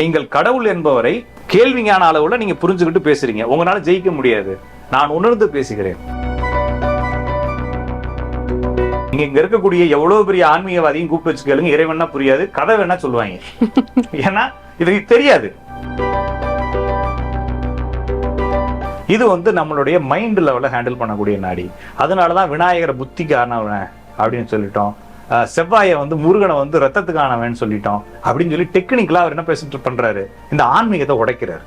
நீங்கள் கடவுள் என்பவரை கேள்விஞான அளவுல நீங்க புரிஞ்சுக்கிட்டு பேசுறீங்க. உங்களால ஜெயிக்க முடியாது. நான் உணர்ந்து பேசுகிறேன். நீங்க இங்க இருக்கக்கூடிய எவ்வளவு பெரிய ஆன்மீகவாதியும் கூப்பிட்டு வச்சு கேளுங்க இறைவனா புரியாது. கதை வேணா சொல்லுவாங்க. ஏன்னா இது தெரியாது. இது வந்து நம்மளுடைய மைண்ட் லெவல்ல ஹேண்டில் பண்ணக்கூடிய நாடி. அதனாலதான் விநாயகரை புத்திக்கானவன் அப்படின்னு சொல்லிட்டோம். செவ்வாயை வந்து முருகனை வந்து ரத்தத்துக்கானவன் சொல்லிட்டோம். அப்படின்னு சொல்லி டெக்னிக்கலா அவர் என்ன பேசிட்டு பண்றாரு? இந்த ஆன்மீகத்தை உடைக்கிறாரு.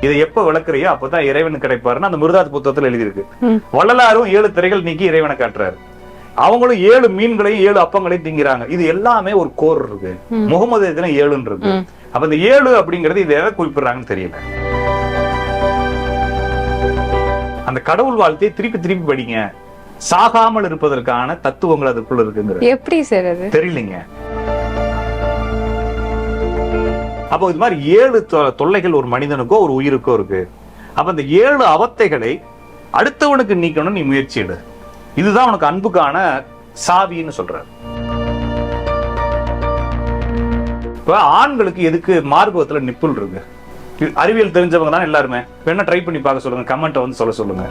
இதை எப்ப விளக்குறியோ அப்பதான் இறைவன் கிடைப்பாருன்னு அந்த மிருதாத் புத்தகத்துல எழுதியிருக்கு. வள்ளலாரும் ஏழு திரைகள் நீக்கி இறைவனை காட்டுறாரு. அவங்களும் ஏழு மீன்களையும் ஏழு அப்பங்களையும் திங்கிறாங்க. இது எல்லாமே ஒரு கோர் இருக்கு. முகமது இதுல ஏழுன்னு இருக்கு. அப்ப இந்த ஏழு அப்படிங்கிறது இது எதை குறிப்பிடுறாங்கன்னு தெரியல. அந்த கடவுள் வாழ்த்தையை திருப்பி திருப்பி படிங்க. சாகாமல் இருப்பதற்கான தத்துவங்கள் அதுக்குள்ள இருக்குங்கிறது. எப்படி சார் அது? தெரியலைங்க. அப்போ இது மாதிரி ஏழு தொல்லைகள் ஒரு மனிதனுக்கோ ஒரு உயிருக்கோ இருக்கு. அப்ப இந்த ஏழு அவத்தைகளை அடுத்தவனுக்கு நீக்கணும் நீ முயற்சியிடு இதுதான் உனக்கு அன்புக்கான சாவின்னு சொல்றாரு. இப்ப ஆண்களுக்கு எதுக்கு மார்பகத்துல நிப்புல் இருக்கு? அறிவியல் தெரிஞ்சவங்க தான் எல்லாருமே. வேணா ட்ரை பண்ணி பார்க்க சொல்லுங்க? கமெண்ட்டை வந்து சொல்ல சொல்லுங்க.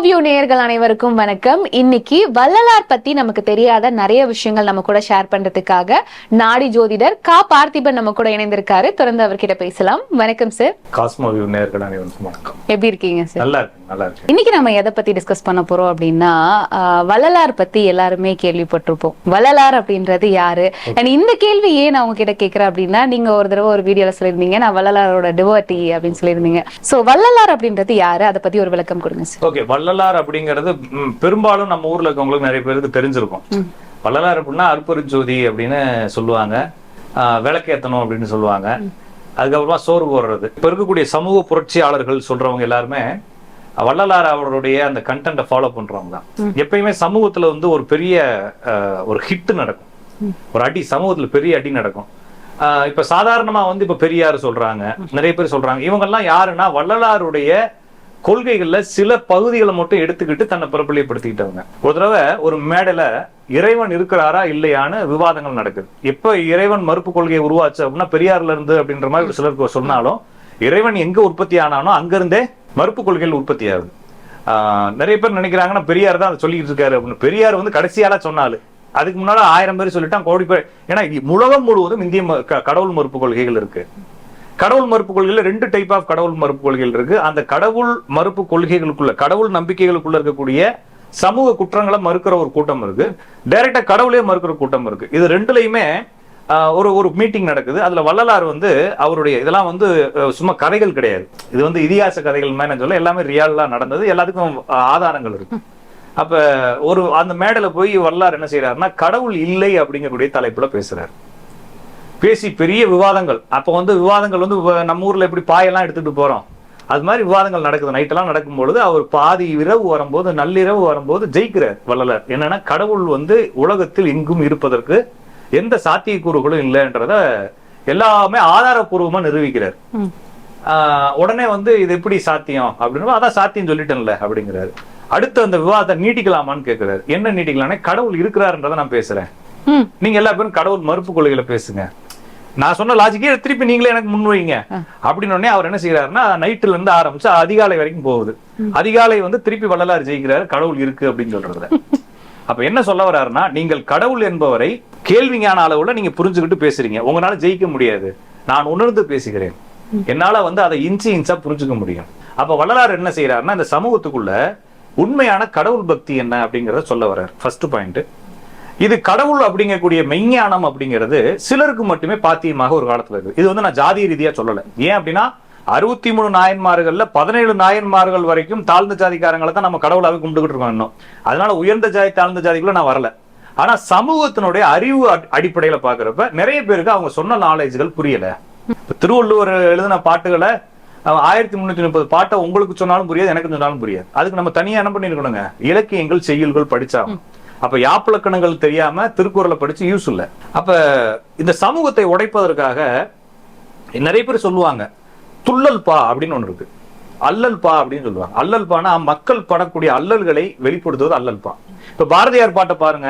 காஸ்மோவியூ நேயர்கள் அனைவருக்கும் வணக்கம். இன்னைக்கு வள்ளலார் பத்தி நமக்கு தெரியாத நிறைய விஷயங்கள் நம்ம கூட ஷேர் பண்றதுக்காக நாடி ஜோதிடர் கா பார்த்திபன் நம்ம கூட இணைந்திருக்காரு. தொடர்ந்து அவர்கிட்ட பேசலாம். வணக்கம் சார் காஸ்மோ வியூ நேர்கள் அனைவருக்கும் வணக்கம். எப்படி இருக்கீங்க சார் நல்லா இருக்கு நல்லா இருக்கு இன்னைக்கு நம்ம எதை பத்தி டிஸ்கஸ் பண்ண போறோம் அப்படின்னா வள்ளலார் பத்தி எல்லாருமே கேள்விப்பட்டிருப்போம். வள்ளலார் அப்படின்றது யாரு? அண்ட் இந்த கேள்வி ஏன் நான் உங்ககிட்ட கேக்குறேன் அப்படின்னா நீங்க ஒரு தடவை ஒரு வீடியோல சொல்லியிருந்தீங்க. நான் வள்ளலாரோட டிவோட்டி அப்படின்னு சொல்லியிருந்தீங்க. சோ வள்ளலார் அப்படின்றது யாரு? அதை பத்தி ஒரு விளக்கம் கொடுங்க சார் ஓகே வள்ளலார் அப்படிங்கிறது ம், பெரும்பாலும் நம்ம ஊர்ல இருக்கவங்களுக்கு நிறைய பேருக்கு தெரிஞ்சிருக்கும். வள்ளலார் அப்படின்னா அற்புதஜோதி அப்படின்னு சொல்லுவாங்க. விளக்கேத்தணும் அப்படின்னு சொல்லுவாங்க. அதுக்கப்புறமா சோறு போடுறது. இப்ப இருக்கக்கூடிய சமூக புரட்சியாளர்கள் சொல்றவங்க எல்லாருமே வள்ளலார் அவருடைய அந்த கண்டென்ட்டை ஃபாலோ பண்றவங்க தான். எப்பயுமே சமூகத்துல வந்து ஒரு பெரிய ஒரு ஹிட் நடக்கும். ஒரு அடி சமூகத்துல பெரிய அடி நடக்கும். இப்ப சாதாரணமா வந்து இப்ப பெரியார் சொல்றாங்க. நிறைய பேர் சொல்றாங்க. இவங்கெல்லாம் யாருன்னா வள்ளலாருடைய கொள்கைகள்ல சில பகுதிகளை மட்டும் எடுத்துக்கிட்டு தன்னை பிரபலியப்படுத்திக்கிட்டவங்க. ஒரு தடவை ஒரு மேடையில் இறைவன் இருக்கிறாரா இல்லையான்னு விவாதங்கள் நடக்குது. எப்போ இறைவன் மறுப்பு கொள்கையை உருவாச்சு அப்படின்னா பெரியார்ல இருந்து அப்படின்ற மாதிரி சிலருக்கு சொன்னாலும் இறைவன் எங்க உற்பத்தி ஆனானோ அங்கிருந்தே மறுப்பு கொள்கைகள் உற்பத்தி ஆகுது. நிறைய பேர் நினைக்கிறாங்கன்னா பெரியார் தான் அதை சொல்லிட்டு இருக்காரு அப்படின்னு. பெரியார் வந்து கடைசியால சொன்னாலு அதுக்கு முன்னால ஆயிரம் பேர் சொல்லிட்டான் கோடி பேர். ஏன்னா உலகம் முழுவதும் இந்திய ம- க- கடவுள் மறுப்பு கொள்கைகள் இருக்கு. கடவுள் மறுப்பு கொள்கையில் ரெண்டு டைப் ஆஃப் கடவுள் மறுப்பு கொள்கைகள் இருக்கு. அந்த கடவுள் மறுப்பு கொள்கைகளுக்குள்ள கடவுள் நம்பிக்கைகளுக்குள்ள இருக்கக்கூடிய சமூக குற்றங்களை மறுக்கிற ஒரு கூட்டம் இருக்கு. டைரக்டா கடவுளே மறுக்கிற கூட்டம் இருக்கு. இது ரெண்டுலயுமே ஒரு ஒரு மீட்டிங் நடக்குது. அதுல வள்ளலார் வந்து அவருடைய இதெல்லாம் வந்து சும்மா கதைகள் கிடையாது. இது வந்து இதிகாச கதைகள் மாதிரி சொல்ல எல்லாமே ரியாலா நடந்தது. எல்லாத்துக்கும் ஆதாரங்கள் இருக்கு. அப்ப ஒரு அந்த மேடையில போய் வள்ளலார் என்ன செய்யறாருன்னா கடவுள் இல்லை அப்படிங்கக்கூடிய தலைப்புல பேசுறாரு. பேசி பெரிய விவாதங்கள். அப்ப வந்து விவாதங்கள் வந்து நம்ம ஊர்ல எப்படி பாயெல்லாம் எடுத்துட்டு போறோம்? அது மாதிரி விவாதங்கள் நடக்குது. நைட்டெல்லாம் நடக்கும் பொழுது அவர் பாதி இரவு வரும்போது நள்ளிரவு வரும்போது ஜெயிக்கிறார் வள்ளலார். என்னன்னா கடவுள் வந்து உலகத்தில் எங்கும் இருப்பதற்கு எந்த சாத்தியக்கூறுகளும் இல்லைன்றத எல்லாமே ஆதாரப்பூர்வமா நிரூபிக்கிறார். உடனே வந்து இது எப்படி சாத்தியம் அப்படின்னு அதான் சாத்தியம் சொல்லிட்டேன்ல அப்படிங்கிறாரு. அடுத்து அந்த விவாதத்தை நீட்டிக்கலாமான்னு கேட்கிறாரு என்ன நீட்டிக்கலாம்னா கடவுள் இருக்கிறாருன்றதை நான் பேசுறேன். நீங்க எல்லா பேரும் கடவுள் மறுப்பு கொள்கையில பேசுங்க. நான் சொன்ன லாஜிக்கே திருப்பி நீங்களே எனக்கு முன் வைங்க. அப்படின்னு அவர் என்ன செய்யறாருன்னா நைட்டுல இருந்து ஆரம்பிச்சு அதிகாலை வரைக்கும் போகுது. அதிகாலை வந்து திருப்பி வள்ளலார் ஜெயிக்கிறாரு கடவுள் இருக்கு அப்படின்னு சொல்றதுல. அப்ப என்ன சொல்ல வர்றாருன்னா நீங்கள் கடவுள் என்பவரை கேள்விஞான அளவுல நீங்க புரிஞ்சுக்கிட்டு பேசுறீங்க. உங்களால ஜெயிக்க முடியாது. நான் உணர்ந்து பேசுகிறேன். என்னால வந்து அதை இன்ச்சு இன்ச்சா புரிஞ்சுக்க முடியும். அப்ப வள்ளலார் என்ன செய்யறாருன்னா இந்த சமூகத்துக்குள்ள உண்மையான கடவுள் பக்தி என்ன அப்படிங்கறத சொல்ல வர்றாரு. ஃபர்ஸ்ட் பாயிண்ட் இது கடவுள் அப்படிங்கக்கூடிய மெய்ஞானம் அப்படிங்கிறது சிலருக்கு மட்டுமே பாத்தியமாக ஒரு காலத்துல இருக்கு. இது வந்து நான் ஜாதி ரீதியா சொல்லல. ஏன் அப்படின்னா அறுபத்தி மூணு நாயன்மார்கள்ல பதினேழு நாயன்மார்கள் வரைக்கும் தாழ்ந்த ஜாதிக்காரங்களை தான் நம்ம கடவுளாவே கும்பிட்டுக்கிட்டு இருக்கோம் இன்னும். அதனால உயர்ந்த ஜாதி தாழ்ந்த ஜாதிக்குள்ள நான் வரல. ஆனா சமூகத்தினுடைய அறிவு அடிப்படையில பாக்குறப்ப நிறைய பேருக்கு அவங்க சொன்ன நாலேஜ்கள் புரியல. திருவள்ளுவர் எழுதின பாட்டுகளை ஆயிரத்தி முன்னூத்தி முப்பது பாட்டை உங்களுக்கு சொன்னாலும் புரியாது எனக்கு சொன்னாலும் புரியாது. அதுக்கு நம்ம தனியா என்ன பண்ணிருக்கணுங்க? இலக்கியங்கள் செய்யுள்கள் படிச்சாகும் அப்ப யாப்பிலக்கணங்கள் தெரியாம திருக்குறளை படிச்சு யூஸ் இல்லை. அப்ப இந்த சமூகத்தை உடைப்பதற்காக நிறைய பேர் சொல்லுவாங்க துள்ளல் பா அப்படின்னு ஒன்று இருக்கு. அல்லல்பா அப்படின்னு சொல்லுவாங்க. அல்லல்பானா மக்கள் படக்கூடிய அல்லல்களை வெளிப்படுத்துவது அல்லல் பா. இப்ப பாரதியார் பாட்டை பாருங்க.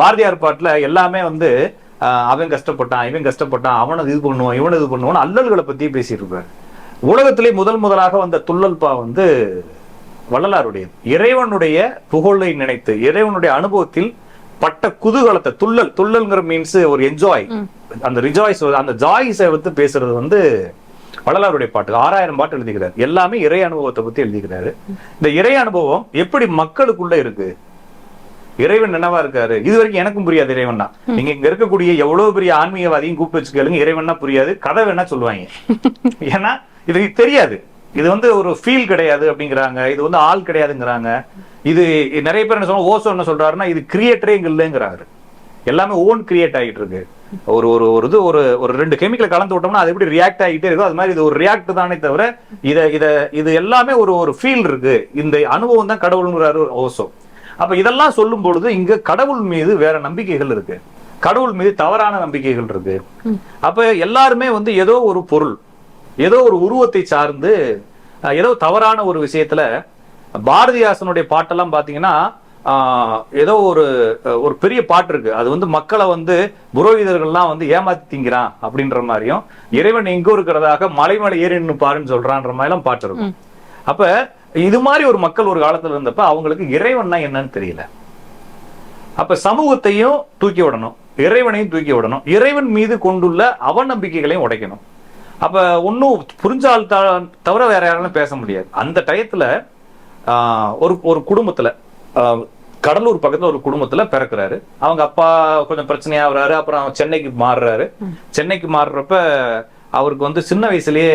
பாரதியார் பாட்டுல எல்லாமே வந்து அவன் கஷ்டப்பட்டான் இவன் கஷ்டப்பட்டான் அவனை இது பண்ணுவான் இவனை இது பண்ணுவான் அல்லல்களை பத்தி பேசியிருப்பாரு உலகத்திலே முதல் முதலாக வந்த துள்ளல் பா வந்து வள்ளலாருடைய இறைவனுடைய புகழை நினைத்து இறைவனுடைய அனுபவத்தில் பட்ட குதூகலத்தை துள்ளல் துள்ளல்ங்கிற மீன்ஸ் ஒரு என்ஜாய் அந்த ரிஜாய்ஸ் அந்த ஜாய்ஸை வந்து பேசுறது வந்து வள்ளலாருடைய பாட்டு. ஆறாயிரம் பாட்டு எழுதிக்கிறார். எல்லாமே இறை அனுபவத்தை பத்தி எழுதிக்கிறாரு. இந்த இறை அனுபவம் எப்படி மக்களுக்குள்ள இருக்கு? இறைவன் என்னவா இருக்காரு? இது வரைக்கும் எனக்கும் புரியாது இறைவன் தான் நீங்க இங்க இருக்கக்கூடிய எவ்வளவு பெரிய ஆன்மீகவாதியும் கூப்பிட்டு வச்சு கேளுங்க இறைவன்னா புரியாது. கதை வேணா சொல்லுவாங்க. ஏன்னா இது தெரியாது. இது வந்து ஒரு ஃபீல் கிடையாது அப்படிங்கிறாங்க. இது வந்து ஆள் கிடையாதுங்கிறாங்க. இது நிறைய பேர் என்ன சொல்றாங்க ஓசோ என்ன சொல்றாருன்னா இது கிரியேட்டரே இங்க இல்லைங்கிறாரு. எல்லாமே ஓன் கிரியேட் ஆகிட்டு இருக்கு. ஒரு ஒரு ஒரு இது ஒரு ஒரு ரெண்டு கெமிக்கலை கலந்து விட்டோம்னா அது எப்படி ரியாக்ட் ஆகிட்டே இருக்கோ அது மாதிரி இது ஒரு ரியாக்ட் தானே தவிர இத இத இது எல்லாமே ஒரு ஒரு ஃபீல் இருக்கு. இந்த அனுபவம் தான் கடவுளுங்கிறாரு ஓசோ அப்ப இதெல்லாம் சொல்லும் பொழுது இங்க கடவுள் மீது வேற நம்பிக்கைகள் இருக்கு. கடவுள் மீது தவறான நம்பிக்கைகள் இருக்கு. அப்ப எல்லாருமே வந்து ஏதோ ஒரு பொருள் ஏதோ ஒரு உருவத்தை சார்ந்து ஏதோ தவறான ஒரு விஷயத்துல பாரதிதாசனுடைய பாட்டெல்லாம் பாத்தீங்கன்னா ஏதோ ஒரு ஒரு பெரிய பாட்டு இருக்கு. அது வந்து மக்களை வந்து புரோகிதர்கள்லாம் வந்து ஏமாத்தி திங்கிறான் அப்படின்ற மாதிரியும் இறைவன் எங்கோ இருக்கிறதாக மலை மலை ஏறி பாருன்னு சொல்றான்ற மாதிரி எல்லாம் பாட்டு இருக்கும். அப்ப இது மாதிரி ஒரு மக்கள் ஒரு காலத்துல இருந்தப்ப அவங்களுக்கு இறைவன்னா என்னன்னு தெரியல. அப்ப சமூகத்தையும் தூக்கி விடணும். இறைவனையும் தூக்கி விடணும். இறைவன் மீது கொண்டுள்ள அவநம்பிக்கைகளையும் உடைக்கணும். அப்ப ஒன்னும் புரிஞ்சால் தவிர வேற யாராலும் பேச முடியாது. அந்த டயத்துல ஒரு ஒரு குடும்பத்துல கடலூர் பக்கத்துல ஒரு குடும்பத்துல பிறக்குறாரு. அவங்க அப்பா கொஞ்சம் பிரச்சனையாகிறாரு அப்புறம் சென்னைக்கு மாறுறாரு. சென்னைக்கு மாறுறப்ப அவருக்கு வந்து சின்ன வயசுலயே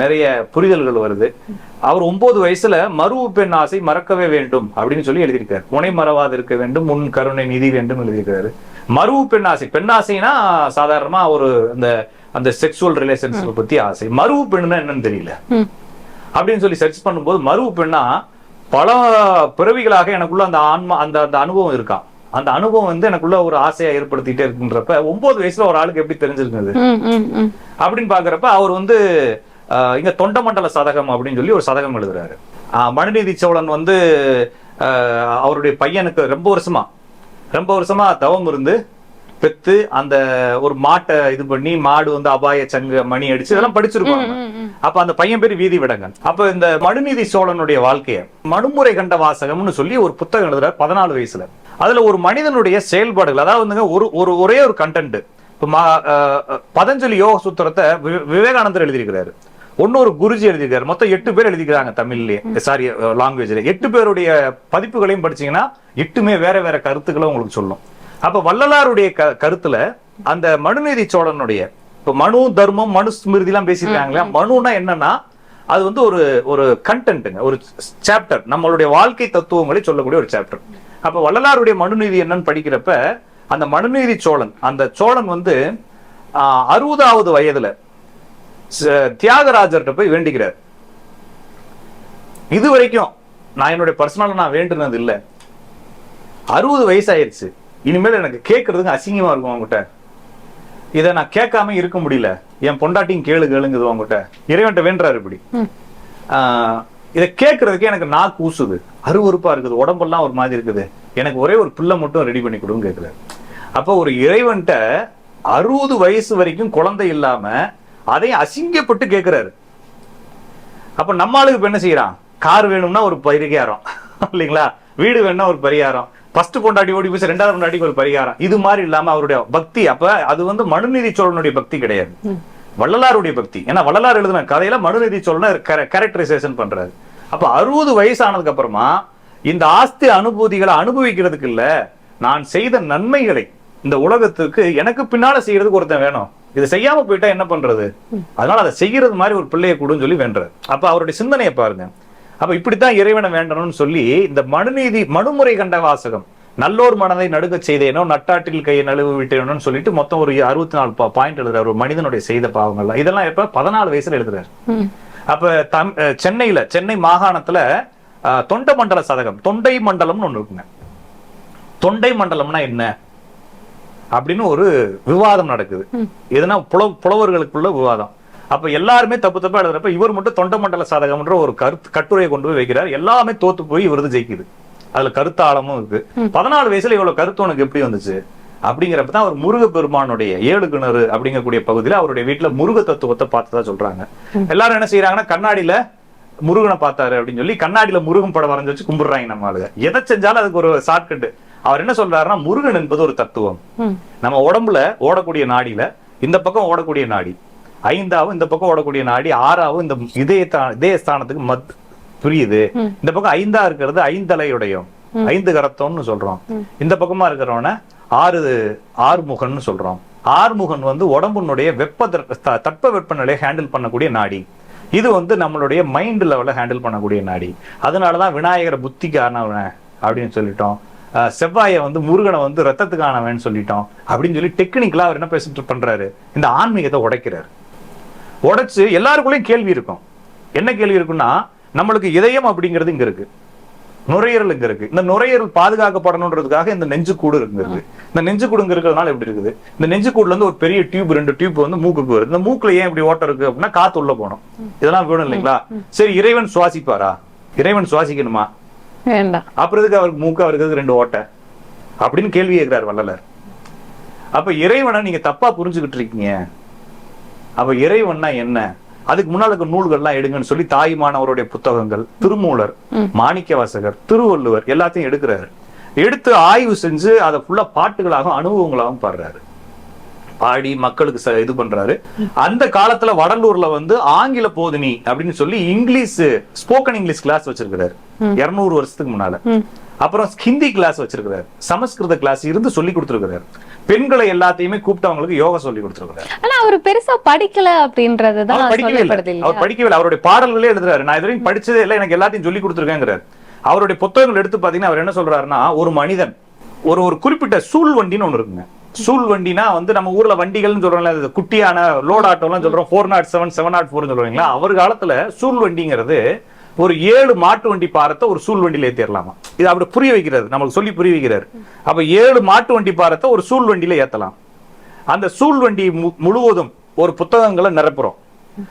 நிறைய புரிதல்கள் வருது. அவர் ஒன்பது வயசுல மருவு பெண் ஆசை மறக்கவே வேண்டும் அப்படின்னு சொல்லி எழுதியிருக்காரு. முனை மறவாது இருக்க வேண்டும் முன் கருணை நிதி வேண்டும் எழுதியிருக்காரு. மருவு பெண் ஆசை. பெண் ஆசைனா சாதாரணமா ஒரு அந்த அந்த செக்ஷுவல் ரிலேஷன்ஸ் பத்தி ஆசை. மருவு பெண்ணுன்னா என்னன்னு தெரியல. அப்படின்னு சொல்லி சர்ச் பண்ணும்போது மருவு பெண்ணா பல பிறவிகளாக எனக்குள்ள அந்த ஆன்மா அந்த அந்த அனுபவம் இருக்கான் அந்த அனுபவம் வந்து எனக்குள்ள ஒரு ஆசையா ஏற்படுத்திட்டே இருக்குன்றப்ப ஒன்பது வயசுல ஒரு ஆளுக்கு எப்படி தெரிஞ்சிருக்குது. அப்படின்னு பாக்குறப்ப அவர் வந்து இங்க தொண்டமண்டல சதகம் அப்படின்னு சொல்லி ஒரு சதகம் எழுதுறாரு. மனுநீதி சோழன் வந்து அவருடைய பையனுக்கு ரொம்ப வருஷமா ரொம்ப வருஷமா தவம் இருந்து பெத்து அந்த ஒரு மாட்டை இது பண்ணி மாடு வந்து அபாய சங்கு மணி அடிச்சு இதெல்லாம் படிச்சிருப்பாங்க. அப்ப அந்த பையன் பேரு வீதி விடங்கன். அப்ப இந்த மனுநீதி சோழனுடைய வாழ்க்கைய மனுமுறை கண்ட வாசகம்னு சொல்லி ஒரு புத்தகம் எழுதுறாரு பதினாலு வயசுல. அதுல ஒரு மனிதனுடைய செயல்பாடுகள் அதாவது வந்துங்க ஒரு ஒரு ஒரே ஒரு கண்டென்ட் இப்ப பதஞ்சலி யோக சூத்திரத்தை விவேகானந்தர் எழுதியிருக்கிறாரு. ஒன்னொரு குருஜி எழுதியிருக்காரு. மொத்தம் எட்டு பேர் எழுதிக்கிறாங்க தமிழ்லயே சாரி லாங்குவேஜ்ல எட்டு பேருடைய பதிப்புகளையும் படிச்சீங்கன்னா எட்டுமே வேற வேற கருத்துக்களை உங்களுக்கு சொல்லும். அப்ப வள்ளலாருடைய க கருத்துல அந்த மனுநீதி சோழனுடைய இப்ப மனு தர்மம் மனு ஸ்மிருதி எல்லாம் பேசியிருக்காங்க இல்லையா மனுனா என்னன்னா அது வந்து ஒரு ஒரு கண்டென்ட்டுங்க ஒரு சாப்டர் நம்மளுடைய வாழ்க்கை தத்துவங்களை சொல்லக்கூடிய ஒரு சாப்டர் அப்ப வள்ளலாருடைய மனுநீதி என்னன்னு படிக்கிறப்ப அந்த மனுநீதி சோழன் அந்த சோழன் வந்து அறுபதாவது வயதுல தியாகராஜர்கிட்ட போய் வேண்டிக்கிறார். இது வரைக்கும் நான் என்னுடைய பர்சனலா நான் வேண்டுனது இல்ல. அறுபது வயசாயிருச்சு. இனிமேல் எனக்கு கேட்கறதுக்கு அசிங்கமா இருக்கும் அவங்ககிட்ட. இதை நான் கேட்காம இருக்க முடியல. என் பொண்டாட்டியும் கேளு கேளுங்குது அவங்ககிட்ட. இறைவன்ட்ட வேண்டுறாரு இப்படி. இதை கேட்கறதுக்கு எனக்கு நாக்கு ஊசுது. அருவருப்பா இருக்குது. உடம்பெல்லாம் ஒரு மாதிரி இருக்குது. எனக்கு ஒரே ஒரு பிள்ளை மட்டும் ரெடி பண்ணி கொடுன்னு கேட்கிறாரு அப்போ ஒரு இறைவன்ட்ட அறுபது வயசு வரைக்கும் குழந்தை இல்லாம அதையும் அசிங்கப்பட்டு கேட்கிறாரு. அப்ப நம்ம ஆளுக்கு இப்ப என்ன செய்யறான்? கார் வேணும்னா ஒரு பரிகாரம். இல்லைங்களா? வீடு வேணும்னா ஒரு பரிகாரம். ஃபர்ஸ்ட் பொண்டாட்டி ஓடி போய் ரெண்டாவது பொண்டாட்டிக்கு ஒரு பரிகாரம். இது மாதிரி இல்லாம அவருடைய பக்தி அப்ப அது வந்து மனுநீதி சோழனுடைய பக்தி கிடையாது. வள்ளலாருடைய பக்தி. ஏன்னா வள்ளலார் எழுதின கதையில மனுநீதி சோழனை கேரக்டரைசேஷன் பண்றாரு. அப்ப அறுபது வயசானதுக்கு அப்புறமா இந்த ஆஸ்தி அனுபூதிகளை அனுபவிக்கிறதுக்கு இல்ல நான் செய்த நன்மைகளை இந்த உலகத்துக்கு எனக்கு பின்னால செய்யறதுக்கு ஒருத்தன் வேணும். இதை செய்யாம போயிட்டா என்ன பண்றது? அதனால அதை செய்யறது மாதிரி ஒரு பிள்ளையை கொடுன்னு சொல்லி வேண்டுறாரு. அப்ப அவருடைய சிந்தனையை பாருங்க. அப்ப இப்படித்தான் இறைவனை வேண்டணும்னு சொல்லி இந்த மனுநீதி மனுமுறை கண்ட வாசகம் நல்லோர் மனதை நடுக்கச் செய்தேனோ நட்டாட்டில் கையை நழுவு விட்டேனோன்னு சொல்லிட்டு மொத்தம் ஒரு அறுபத்தி நாலு பாயிண்ட் எழுதுறாரு. ஒரு மனிதனுடைய செய்த பாவங்கள்லாம். இதெல்லாம் எப்ப? பதினாலு வயசுல எழுதுறாரு. அப்ப தம் சென்னையில சென்னை மாகாணத்துல தொண்டை மண்டல சதகம் தொண்டை மண்டலம்னு ஒண்ணு இருக்குங்க. தொண்டை மண்டலம்னா என்ன? அப்படின்னு ஒரு விவாதம் நடக்குது. எதுனா புல புலவர்களுக்குள்ள விவாதம். அப்ப எல்லாருமே தப்பு தப்பா எழுதுறப்ப இவர் மட்டும் தொண்ட மண்டல சாதகம்ன்ற ஒரு கருத்து கட்டுரையை கொண்டு போய் வைக்கிறார். எல்லாமே தோத்து போய் இவரது ஜெயிக்குது. அதுல கருத்தாளமும் இருக்கு. பதினாலு வயசுல இவ்வளவு கருத்து உனக்கு எப்படி வந்துச்சு? அப்படிங்கிறப்ப தான் அவர் முருகப்பெருமானுடைய ஏழு கிணறு அப்படிங்கக்கூடிய பகுதியில அவருடைய வீட்டுல முருக தத்துவத்தை பார்த்ததா சொல்றாங்க. எல்லாரும் என்ன செய்யறாங்கன்னா கண்ணாடியில முருகனை பார்த்தாரு அப்படின்னு சொல்லி கண்ணாடியில முருகன் படம் வரைஞ்சு வச்சு கும்பிடுறாங்க நம்ம ஆளுங்க. எதை செஞ்சாலும் அதுக்கு ஒரு ஷார்ட்கட் அவர் என்ன சொல்றாருன்னா முருகன் என்பது ஒரு தத்துவம். நம்ம உடம்புல ஓடக்கூடிய நாடியில இந்த பக்கம் ஓடக்கூடிய நாடி. ஐந்தாவும் இந்த பக்கம் ஓடக்கூடிய நாடி ஆறாவும் இந்த இதய இதய ஸ்தானத்துக்கு மத் புரியுது. இந்த பக்கம் ஐந்தா இருக்கிறது ஐந்தலையுடையும். ஐந்து கரத்தம்னு சொல்றோம். இந்த பக்கமா இருக்கிறவன ஆறு ஆறுமுகன்னு சொல்றோம். ஆறுமுகன் வந்து உடம்புனுடைய வெப்ப தட்ப வெப்பநிலையை ஹேண்டில் பண்ணக்கூடிய நாடி. இது வந்து நம்மளுடைய மைண்ட் லெவல்ல ஹேண்டில் பண்ணக்கூடிய நாடி. அதனாலதான் விநாயகரை புத்திக்கானவன் அப்படின்னு சொல்லிட்டோம். அஹ் செவ்வாயை வந்து முருகனை வந்து ரத்தத்துக்கானவன் சொல்லிட்டோம். அப்படின்னு சொல்லி டெக்னிக்கலா அவர் என்ன பேசிட்டு பண்றாரு? இந்த ஆன்மீகத்தை உடைக்கிறாரு. உடைச்சு எல்லாருக்குள்ளேயும் கேள்வி இருக்கும். என்ன கேள்வி இருக்குன்னா நம்மளுக்கு இதயம் அப்படிங்கிறது இங்க இருக்கு. நுரையீரல் இங்க இருக்கு. இந்த நுரையீரல் பாதுகாக்கப்படணுன்றதுக்காக இந்த நெஞ்சுக்கூடு இருக்கு இந்த நெஞ்சுக்கூடு இங்க இருக்கிறதுனால எப்படி இருக்குது? இந்த நெஞ்சுக்கூடுல இருந்து ஒரு பெரிய டியூப் ரெண்டு டியூப் வந்து மூக்குக்கு வருது. இந்த மூக்குல ஏன் இப்படி ஓட்டம் இருக்கு அப்படின்னா காத்து உள்ள போகணும். இதெல்லாம் வேணும் இல்லைங்களா? சரி இறைவன் சுவாசிப்பாரா? இறைவன் சுவாசிக்கணுமா? அப்புறம் எதுக்கு அவருக்கு மூக்கு அவருக்கு ரெண்டு ஓட்டை? அப்படின்னு கேள்வி கேட்கிறார் வள்ளலர். அப்ப இறைவனை நீங்க தப்பா புரிஞ்சுக்கிட்டு இருக்கீங்க. அப்ப இறைவன்னா என்ன? அதுக்கு முன்னால இருக்க நூல்கள்லாம் எடுங்கன்னு சொல்லி தாய்மானவருடைய புத்தகங்கள் திருமூலர் மாணிக்கவாசகர் திருவள்ளுவர் எல்லாத்தையும் எடுக்கிறாரு. எடுத்து ஆய்வு செஞ்சு அதை ஃபுல்லா பாட்டுகளாகவும் அனுபவங்களாகவும் பாடுறாரு. பாடி மக்களுக்கு இது பண்றாரு. அந்த காலத்துல வடலூர்ல வந்து ஆங்கில போதினி அப்படின்னு சொல்லி இங்கிலீஷ் ஸ்போக்கன் இங்கிலீஷ் கிளாஸ் வச்சிருக்கிறாரு. இருநூறு வருஷத்துக்கு முன்னால. அப்புறம் ஹிந்தி கிளாஸ் வச்சிருக்கிறாரு. சமஸ்கிருத கிளாஸ் இருந்து சொல்லி கொடுத்திருக்கிறாரு. பெண்களை எல்லாத்தையுமே கூப்பிட்டு அவங்களுக்கு யோகா சொல்லி கொடுத்திருக்கிறாரு. ஆனா அவர் பெருசா படிக்கல அப்படின்றதுதான் படிக்கவே இல்லை. அவர் படிக்கவே இல்லை. அவருடைய பாடல்களே எழுதுறாரு. நான் இது வரைக்கும் படிச்சதே இல்லை. எனக்கு எல்லாத்தையும் சொல்லி கொடுத்துருக்கேங்கிறார். அவருடைய புத்தகங்கள் எடுத்து பாத்தீங்கன்னா அவர் என்ன சொல்றாருன்னா ஒரு மனிதன் ஒரு ஒரு குறிப்பிட்ட சூழ் வண்டின்னு ஒண்ணு இருக்குங்க. சூழ் வண்டினா வந்து நம்ம ஊர்ல வண்டிகள்னு சொல்றோம்ல குட்டியான லோட் ஆட்டோ எல்லாம் சொல்றோம். Four nought seven seven nought four சொல்றீங்களா அவர் காலத்துல சூழ் வண்டிங்கிறது ஒரு ஏழு மாட்டு வண்டி பாரத்தை ஒரு சூழ் வண்டியில ஏற்றிடலாமா இது அப்படி புரிய வைக்கிறாரு நம்மளுக்கு சொல்லி புரிய வைக்கிறாரு. அப்ப ஏழு மாட்டு வண்டி பாரத்தை ஒரு சூழ் வண்டியில ஏத்தலாம். அந்த சூழ்வண்டி மு- முழுவதும் ஒரு புத்தகங்களை நிரப்புறோம்.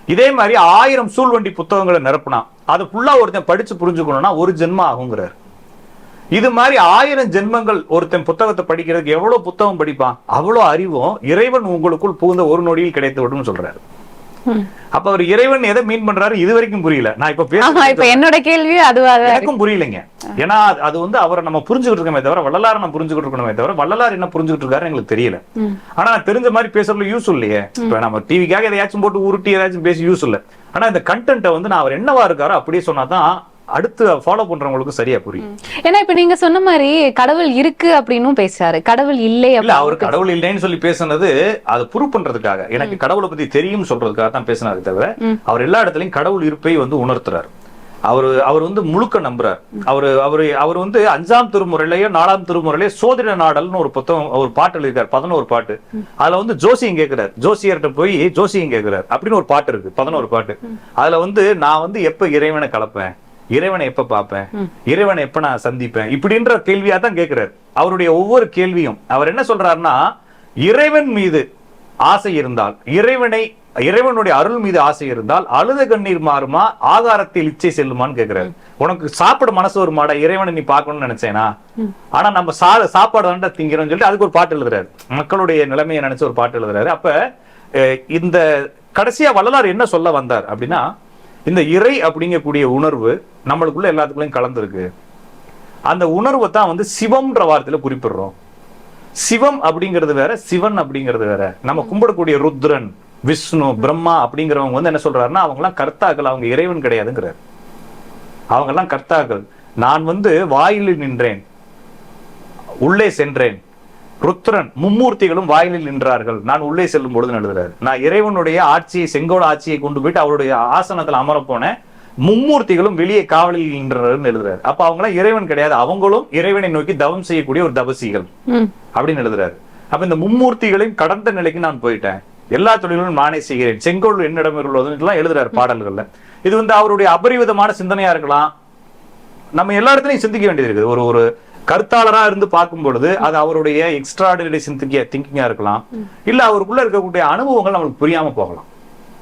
இதே மாதிரி ஆயிரம் சூழ்வண்டி புத்தகங்களை நிரப்புனா அதை ஃபுல்லா ஒருத்தன் படிச்சு புரிஞ்சுக்கணும்னா ஒரு ஜென்மம் ஆகுங்கிறார். இது மாதிரி ஆயிரம் ஜென்மங்கள் ஒருத்தன் புத்தகத்தை படிக்கிறதுக்கு எவ்வளவு புத்தகம் படிப்பான்? அவ்வளவு அறிவும் இறைவன் உங்களுக்குள் புகுந்த ஒரு நொடியில் கிடைத்து விடும் சொல்றாரு. அப்ப அவர் இறைவன் எதை மீன் பண்றாரு? இது வரைக்கும் புரியல. நான் இப்ப பேச இப்ப என்னோட கேள்வி அதுவா தான் இருக்கு. எனக்கும் புரியலைங்க. ஏன்னா அது- வந்து அவரை நம்ம புரிஞ்சுக்கிட்டு இருக்கோமே தவிர வள்ளலார் நம்ம புரிஞ்சுக்கிட்டு இருக்கணுமே தவிர வள்ளலார் என்ன புரிஞ்சுக்கிட்டு இருக்காரு எங்களுக்கு தெரியல. ஆனா நான் தெரிஞ்ச மாதிரி பேசுறதுல யூஸ் இல்லையே. இப்ப நம்ம டிவிக்காக எதையாச்சும் போட்டு உருட்டி ஏதாச்சும் பேசி யூஸ் இல்ல. ஆனா இந்த கண்டென்ட்டை வந்து நான் அவர் என்னவா இருக்காரோ அப்படியே சொன்னாதான் அடுத்து ஃபாலோ பண்றவங்களுக்கு சரியா புரியும். ஏன்னா இப்ப நீங்க சொன்ன மாதிரி கடவுள் இருக்கு அப்படின்னும் பேசுறாரு. கடவுள் இல்லை இல்ல அப்படின்னு அவர் கடவுள் இல்லைன்னு சொல்லி பேசுனது அது ப்ரூவ் பண்றதுக்காக. எனக்கு கடவுளை பத்தி தெரியும் சொல்றதுக்காக தான் பேசினாரு தவிர. அவர் எல்லா இடத்துலயும் கடவுள் இருப்பை வந்து உணர்த்துறாரு. அவர் அவர் வந்து முழுக்க நம்புறார். அவர் அவர் அவர் வந்து அஞ்சாம் திருமுறையிலயோ நாலாம் திருமுறையிலயோ சோதிட நாடல்னு ஒரு புத்தகம் ஒரு பாட்டு எழுதியிருக்காரு பதினோரு பாட்டு. அதுல வந்து ஜோசியம் கேட்கிறார் ஜோசியர்கிட்ட போய் ஜோசியம் கேட்கிறார் அப்படின்னு ஒரு பாட்டு இருக்கு பதினோரு பாட்டு. அதுல வந்து நான் வந்து எப்ப இறைவனை கலப்பேன்? இறைவனை எப்ப பார்ப்பேன்? இறைவனை எப்ப நான் சந்திப்பேன்? இப்படின்ற கேள்வியா தான் கேட்கிறார் அவருடைய ஒவ்வொரு கேள்வியும் அவர் என்ன சொல்றாருன்னா இறைவன் மீது ஆசை இருந்தால் இறைவனை இறைவனுடைய அருள் மீது ஆசை இருந்தால் அழுத கண்ணீர் மாறுமா ஆகாரத்தில் இச்சை செல்லுமான்னு கேக்குறாரு. உனக்கு சாப்பிட மனசு வருமாடா இறைவனை நீ பார்க்கணும்னு நினைச்சேனா? ஆனா நம்ம சா சாப்பாடு வேண்டா திங்கிறோம்னு சொல்லிட்டு அதுக்கு ஒரு பாட்டு எழுதுறாரு. மக்களுடைய நிலைமையை நினைச்சு ஒரு பாட்டு எழுதுறாரு. அப்ப இந்த கடைசியா வள்ளலார் என்ன சொல்ல வந்தார் அப்படின்னா இந்த இறை அப்படிங்கக்கூடிய உணர்வு நம்மளுக்குள்ள எல்லாத்துக்குள்ளயும் கலந்துருக்கு. அந்த உணர்வை தான் வந்து சிவம்ன்ற வார்த்தையில குறிப்பிடுறோம். சிவம் அப்படிங்கிறது வேற சிவன் அப்படிங்கிறது வேற. நம்ம கும்பிடக்கூடிய ருத்ரன் விஷ்ணு பிரம்மா அப்படிங்கிறவங்க வந்து என்ன சொல்றாருன்னா அவங்க எல்லாம் கர்த்தாக்கள் அவங்க இறைவன் கிடையாதுங்கிறார். அவங்க எல்லாம் கர்த்தாக்கள். நான் வந்து வாயிலில் நின்றேன் உள்ளே சென்றேன். ருத்ரன் மும்மூர்த்திகளும் வாயிலில் நின்றார்கள். நான் உள்ளே செல்லும் பொழுது எழுதுறாரு. நான் இறைவனுடைய ஆட்சியை செங்கோல் ஆட்சியை கொண்டு போயிட்டு அவருடைய ஆசனத்துல அமர போனேன். மும்மூர்த்திகளும் வெளியே காவலில் நின்றாருன்னு எழுதுறாரு. அப்ப அவங்க எல்லாம் இறைவன் கிடையாது. அவங்களும் இறைவனை நோக்கி தவம் செய்யக்கூடிய ஒரு தபசிகள். அப்படின்னு எழுதுறாரு. அப்ப இந்த மும்மூர்த்திகளையும் கடந்த நிலைக்கு நான் போயிட்டேன். எல்லா தொழிலும் நானே செய்கிறேன். செங்கோல் என்னிடம் உள்ளதுன்னு எழுதுறாரு பாடல்கள்ல. இது வந்து அவருடைய அபரிவிதமான சிந்தனையா இருக்கலாம். நம்ம எல்லா இடத்துலயும் சிந்திக்க வேண்டியது இருக்குது. ஒரு ஒரு கருத்தாளரா இருந்து பார்க்கும் பொழுது அது அவருடைய எக்ஸ்ட்ராடினரி சிந்திக்க திங்கிங்கா இருக்கலாம். இல்ல அவருக்குள்ள இருக்கக்கூடிய அனுபவங்கள் நம்மளுக்கு புரியாம போகலாம்.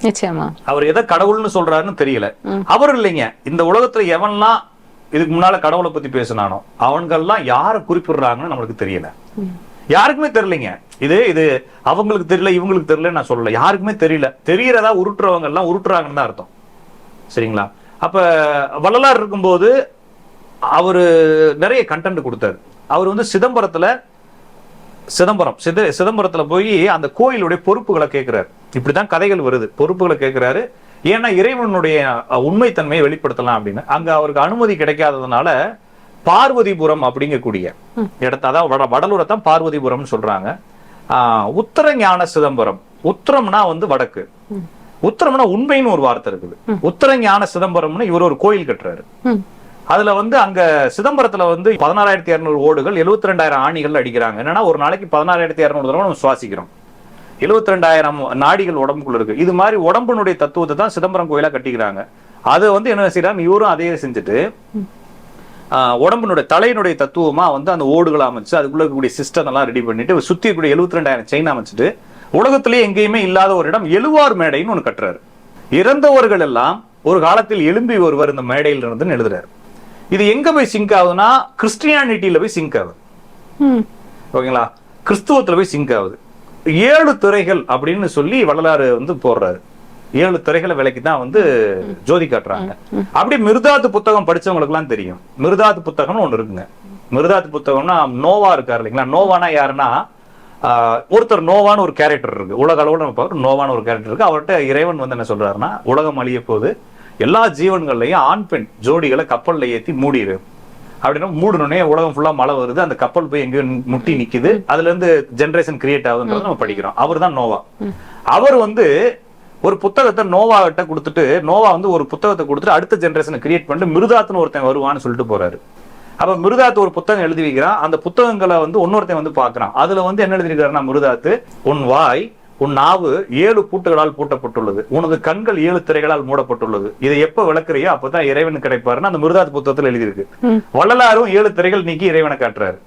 நிச்சயமா. அவர் எதை கடவுள்னு சொல்றாருன்னு தெரியல. அவர் இல்லைங்க. இந்த உலகத்துல எவன்லாம் இதுக்கு முன்னால கடவுளை பத்தி பேசினானோ அவன்கள்லாம் யாரை குறிப்பிடுறாங்கன்னு நம்மளுக்கு தெரியல. யாருக்குமே தெரியலைங்க. இது இது அவங்களுக்கு தெரியல இவங்களுக்கு தெரியல நான் சொல்லல. யாருக்குமே தெரியல. தெரியறதா உருட்டுறவங்க எல்லாம் உருட்டுறாங்கன்னு தான் அர்த்தம். சரிங்களா? அப்ப வள்ளலார் இருக்கும்போது அவரு நிறைய கண்டென்ட் கொடுத்தாரு. அவர் வந்து சிதம்பரத்துல சிதம்பரம் சித சிதம்பரத்துல போய் அந்த கோயிலுடைய பொறுப்புகளை கேட்கிறாரு இப்படிதான் கதைகள் வருது. பொறுப்புகளை கேட்கிறாரு ஏன்னா இறைவனுடைய உண்மைத்தன்மையை வெளிப்படுத்தலாம் அப்படின்னு. அங்க அவருக்கு அனுமதி கிடைக்காததுனால பார்வதிபுரம் அப்படிங்கக்கூடிய இடத்த அதான் வட வடலூரை தான் பார்வதிபுரம்னு சொல்றாங்க. ஆஹ், உத்தர ஞான சிதம்பரம். உத்தரம்னா வந்து வடக்கு. உத்தரம்னா உண்மைன்னு ஒரு வார்த்தை இருக்குது. உத்தர ஞான சிதம்பரம்னு இவர் ஒரு கோயில் கட்டுறாரு. அதுல வந்து அங்க சிதம்பரத்துல வந்து பதினாறாயிரத்தி இரநூறு ஓடுகள் எழுபத்தி ரெண்டாயிரம் ஆணிகள் அடிக்கிறாங்க. என்னன்னா ஒரு நாளைக்கு பதினாறாயிரத்தி இரநூறு தடவை நம்ம சுவாசிக்கிறோம். எழுபத்தி ரெண்டாயிரம் நாடிகள் உடம்புக்குள்ள இருக்கு. இது மாதிரி உடம்புனுடைய தத்துவத்தை தான் சிதம்பரம் கோயிலா கட்டிக்கிறாங்க. அது வந்து என்ன செய்யறாங்க இவரும் அதையே செஞ்சுட்டு உடம்புனுடைய தலையினுடைய தத்துவமா வந்து அந்த ஓடுகளை அமைச்சு அதுக்குள்ள இருக்கக்கூடிய சிஸ்டம் எல்லாம் ரெடி பண்ணிட்டு சுத்தி இருக்கக்கூடிய எழுபத்தி ரெண்டாயிரம் செயின் அமைச்சிட்டு உலகத்திலேயே எங்கேயுமே இல்லாத ஒரு இடம் எழுவார் மேடைன்னு ஒன்று கட்டுறாரு. இறந்தவர்கள் எல்லாம் ஒரு காலத்தில் எழும்பி ஒருவர் இந்த மேடையில் இருந்துன்னு எழுதுறாரு. இது எங்க போய் சிங்க் ஆகுதுன்னா கிறிஸ்டியானிட்டியில போய் சிங்க் ஆகுது. ஓகேங்களா? கிறிஸ்துவத்துல போய் சிங்க் ஆகுது. ஏழு துறைகள் அப்படின்னு சொல்லி வள்ளலாறு வந்து போடுறாரு. ஏழு துறைகளை விலைக்கு தான் வந்து ஜோதி காட்டுறாங்க. அப்படி மிருதாத்து புத்தகம் படிச்சவங்களுக்கு எல்லாம் தெரியும். மிருதாத்து புத்தகம்னு ஒண்ணு இருக்குங்க. மிருதாத்து புத்தகம்னா நோவா இருக்காரு இல்லைங்களா? நோவானா யாருன்னா ஒருத்தர் நோவான்னு ஒரு கேரக்டர் இருக்கு. உலக அளவுல நம்ம பார்க்குறோம். நோவான்னு ஒரு கேரக்டர் இருக்கு. அவர்கிட்ட இறைவன் வந்து என்ன சொல்றாருன்னா உலகம் அழிய போது எல்லா ஜீவன்கள்லையும் ஆண் பெண் ஜோடிகளை கப்பல்ல ஏத்தி மூடிடு அப்படின்னா மூடணுனே உலகம் ஃபுல்லா மழை வருது அந்த கப்பல் போய் எங்கேயோ முட்டி நிக்குது அதுல இருந்து ஜெனரேஷன் கிரியேட் ஆகுதுன்றத நம்ம படிக்கிறோம். அவர் தான் நோவா அவர் வந்து ஒரு புத்தகத்தை நோவா கிட்ட கொடுத்துட்டு நோவா வந்து ஒரு புத்தகத்தை கொடுத்துட்டு அடுத்த ஜெனரேஷனை கிரியேட் பண்ணிட்டு மிருதாத்துன்னு ஒருத்தன் வருவான்னு சொல்லிட்டு போறாரு. அப்ப மிருதாத்து ஒரு புத்தகம் எழுதி வைக்கிறான். அந்த புத்தகங்களை வந்து இன்னொருத்தன் வந்து பாக்குறான் அதுல வந்து என்ன எழுதிருக்காருன்னா மிருதாத்து உன் வாய் உன் நாவு ஏழு பூட்டுகளால் பூட்டப்பட்டுள்ளது. உனது கண்கள் ஏழு திரைகளால் மூடப்பட்டுள்ளது. இதை எப்ப விளக்குறியோ அப்பதான் இறைவன் கிடைப்பாருன்னு அந்த மிருதாத்து புத்தகத்துல எழுதியிருக்கு. வள்ளலாரும் ஏழு திரைகள் நீக்கி இறைவனை காட்டுறாரு.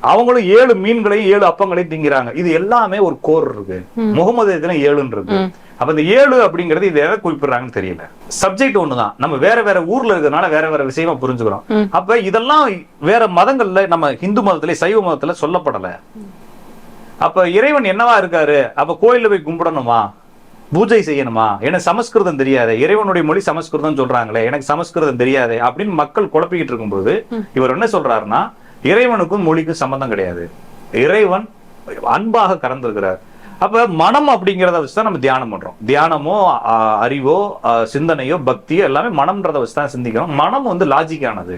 அவங்களும் ஏழு மீன்களையும் ஏழு அப்பங்களையும் திங்கிறாங்க. இது எல்லாமே ஒரு கோர் இருக்கு. முகமது இதுல ஏழுன்னு இருக்கு. அப்ப இந்த ஏழு அப்படிங்கிறது இது எதை குறிப்பிடுறாங்கன்னு தெரியல. சப்ஜெக்ட் ஒண்ணுதான். நம்ம வேற வேற ஊர்ல இருக்கிறதுனால வேற வேற விஷயமா புரிஞ்சுக்கிறோம். அப்ப இதெல்லாம் வேற மதங்கள்ல நம்ம இந்து மதத்துல சைவ மதத்துல சொல்லப்படல. அப்ப இறைவன் என்னவா இருக்காரு? அப்ப கோயில்ல போய் கும்பிடணுமா? பூஜை செய்யணுமா? எனக்கு சமஸ்கிருதம் தெரியாது. இறைவனுடைய மொழி சமஸ்கிருதம் சொல்றாங்களே எனக்கு சமஸ்கிருதம் தெரியாது அப்படின்னு மக்கள் குழப்பிக்கிட்டு இருக்கும்போது இவர் என்ன சொல்றாருன்னா இறைவனுக்கும் மொழிக்கும் சம்பந்தம் கிடையாது. இறைவன் அன்பாக கறந்திருக்கிறார் அப்ப மனம் அப்படிங்கிறத வச்சு தான் நம்ம தியானம் பண்றோம். தியானமோ அறிவோ சிந்தனையோ பக்தியோ எல்லாமே மனம்ன்றத வச்சு தான் சிந்திக்கிறோம். மனம் வந்து லாஜிக்கானது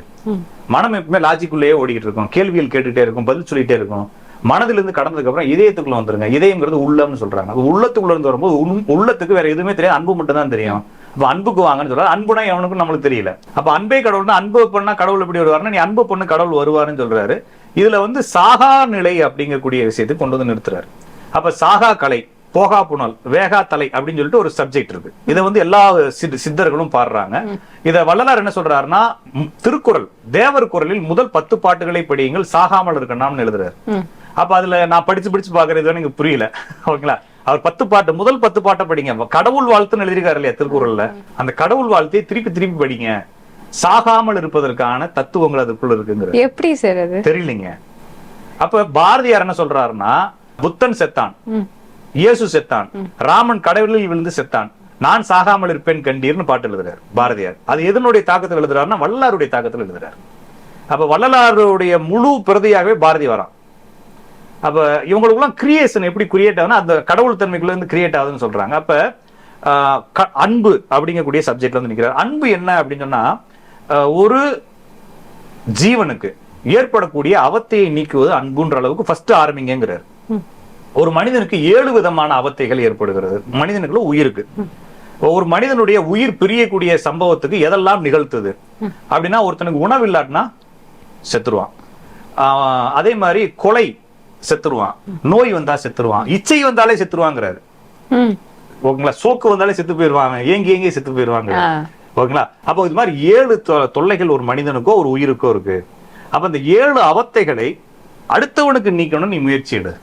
மனம் எப்பவுமே லாஜிக்குள்ளேயே ஓடிக்கிட்டு இருக்கும். கேள்விகள் கேட்டுட்டே இருக்கும் பதில் சொல்லிட்டே இருக்கும். மனதிலிருந்து கடந்ததுக்கு அப்புறம் இதயத்துக்குள்ள வந்துருங்க. இதயங்கிறது உள்ளம்னு சொல்றாங்க. அப்ப உள்ளத்துக்குள்ள இருந்து வரும்போது உள்- உள்ளத்துக்கு வேற எதுவுமே தெரியாது. அன்பு மட்டும் தான் தெரியும். அப்ப அன்புக்கு வாங்கன்னு சொல்றாரு அன்புனா எவனுக்கும் நம்மளுக்கு தெரியல. அப்ப அன்பே கடவுள்னா அன்பு பண்ணா கடவுள் எப்படி வருவாருன்னா நீ அன்பு பண்ணு கடவுள் வருவாருன்னு சொல்றாரு. இதுல வந்து சாகா நிலை அப்படிங்கக்கூடிய விஷயத்தை கொண்டு வந்து நிறுத்துறாரு. அப்ப சாகா கலை போகா புனல் வேகா தலை அப்படின்னு சொல்லிட்டு ஒரு சப்ஜெக்ட் இருக்கு. இதை வந்து எல்லா சித்- சித்தர்களும் பாடுறாங்க. இத வள்ளலார் என்ன சொல்றாருன்னா திருக்குறள் தேவர் குறளில் முதல் பத்து பாட்டுகளை படியுங்கள் சாகாமல் இருக்கணும்னு எழுதுறாரு. அப்ப அதுல நான் படிச்சு படிச்சு பாக்குறது எனக்கு புரியல. ஓகேங்களா? அவர் பத்து பாட்டு முதல் பத்து பாட்டை படிங்க. கடவுள் வாழ்த்துன்னு எழுதியிருக்காரு இல்லையா திருக்குறள்ல? அந்த கடவுள் வாழ்த்தையை திருப்பி திருப்பி படிங்க. சாகாமல் இருப்பதற்கான தத்துவங்கள் அதுக்குள்ள இருக்குங்கிற. எப்படி சார் அது? தெரியலைங்க. அப்ப பாரதியார் என்ன சொல்றாருன்னா புத்தன் செத்தான். இயேசு செத்தான். ராமன் கடவுளில் விழுந்து செத்தான். நான் சாகாமல் இருப்பேன் கண்டீர்னு பாட்டு எழுதுறாரு பாரதியார். அது எதனுடைய தாக்கத்தில் எழுதுறாருன்னா வள்ளலாருடைய தாக்கத்தில் எழுதுறாரு. அப்ப வள்ளலாருடைய முழு பிரதியாகவே பாரதி வரான். அப்ப இவங்களுக்குலாம் கிரியேஷன் எப்படி கிரியேட் ஆகுதுன்னா அந்த கடவுள் தன்மைக்குள்ள இருந்து கிரியேட் ஆகுதுன்னு சொல்றாங்க. அப்ப அன்பு அப்படிங்கக்கூடிய சப்ஜெக்ட்ல வந்து நிக்கிறார். அன்பு என்ன அப்படின்னு சொன்னா ஆஹ், ஒரு ஜீவனுக்கு ஏற்படக்கூடிய அவத்தையை நீக்குவது அன்புன்ற அளவுக்கு ஃபர்ஸ்ட் ஆரம்பிங்கிறார் ஒரு மனிதனுக்கு ஏழு விதமான அவத்தைகள் ஏற்படுகிறது. மனிதனுக்குள்ள உயிருக்கு. ஒரு மனிதனுடைய உயிர் பிரியக்கூடிய சம்பவத்துக்கு எதெல்லாம் நிகழ்த்துது? அப்படின்னா ஒருத்தனுக்கு உணவு இல்லாட்டினா செத்துருவான். அதே மாதிரி கொலை செத்துருவான். நோய் வந்தா செத்துருவான். இச்சை வந்தாலே செத்துருவாங்கிறாரு. ஓகேங்களா? சோக்கு வந்தாலே செத்து போயிருவாங்க. ஏங்கி ஏங்கி செத்து போயிருவாங்க. ஆ. ஓகேங்களா? அப்போ இது மாதிரி ஏழு தொல்லைகள் ஒரு மனிதனுக்கோ ஒரு உயிருக்கோ இருக்கு. அப்ப இந்த ஏழு அவத்தைகளை அடுத்தவனுக்கு நீக்கணும் நீ முயற்சி எடு.